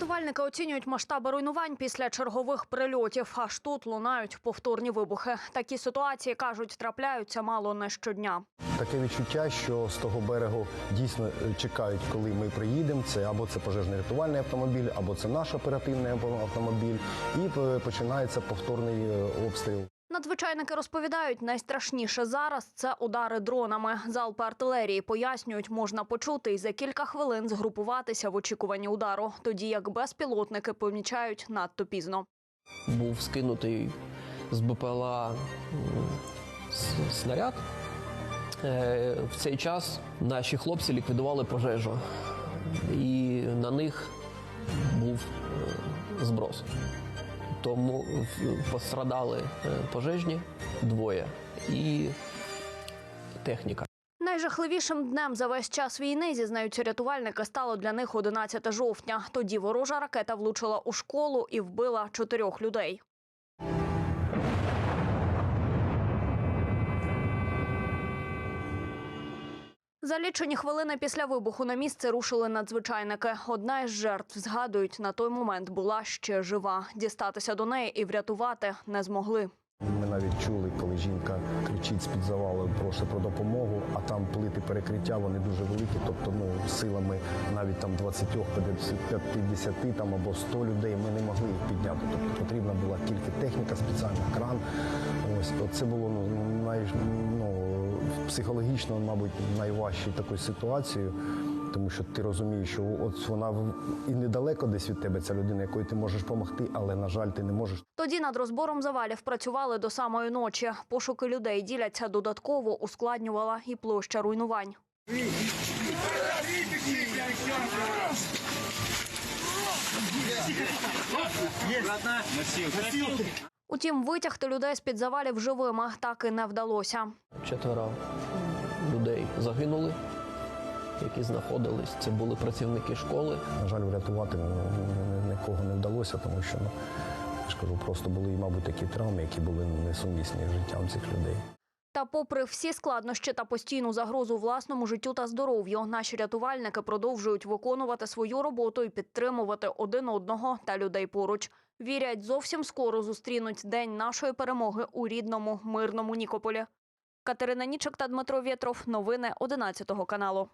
Рятувальники оцінюють масштаби руйнувань після чергових прильотів. Аж тут лунають повторні вибухи. Такі ситуації кажуть, трапляються мало не щодня. Таке відчуття, що з того берегу дійсно е, чекають, коли ми приїдемо. Це або це пожежний рятувальний автомобіль, або це наш оперативний автомобіль, і е, починається повторний е, обстріл. Надзвичайники розповідають, найстрашніше зараз це удари дронами. Залпи артилерії пояснюють, можна почути і за кілька хвилин згрупуватися в очікуванні удару, тоді як безпілотники помічають надто пізно. був скинутий з БПЛА снаряд. Е, В цей час наші хлопці ліквідували пожежу, і на них був е, зброс. Тому пострадали е, пожежні двоє і техніка. Найжахливішим днем за весь час війни, зізнаються рятувальники, стало для них 11 жовтня. Тоді ворожа ракета влучила у школу і вбила чотирьох людей. За лічені хвилини після вибуху на місце рушили надзвичайники. Одна із жертв, згадують, на той момент була ще жива. Дістатися до неї і врятувати не змогли. Ми навіть чули, коли жінка кричить з-під завалу, просить про допомогу, а там плити перекриття, вони дуже великі. Тобто, ну силами навіть там 20, 50, 50 там або 100 людей ми не могли їх підняти. Тобто потрібна була тільки техніка, спеціальний кран. Ось це було ну най, ну психологічно, мабуть, найважчою такою ситуацією. Тому що ти розумієш, що от вона і недалеко десь від тебе ця людина, якої ти можеш допомогти, але на жаль, ти не можеш Тоді над розбором завалів працювали до самої ночі. Пошуки людей діляться додатково, ускладнювала і площа руйнувань. Утім, витягти людей з під завалів живими так і не вдалося. Четверо людей загинули, які знаходились. Це були працівники школи. На жаль, врятувати нікого не вдалося, тому що ну, я ж кажу, просто були, мабуть, такі травми, які були несумісні з життям цих людей. Та, попри всі складнощі та постійну загрозу власному життю та здоров'ю, наші рятувальники продовжують виконувати свою роботу і підтримувати один одного та людей поруч. Вірять, зовсім скоро зустрінуть день нашої перемоги у рідному мирному Нікополі. Катерина Нічок та Дмитро Вєтров. Новини 11 каналу.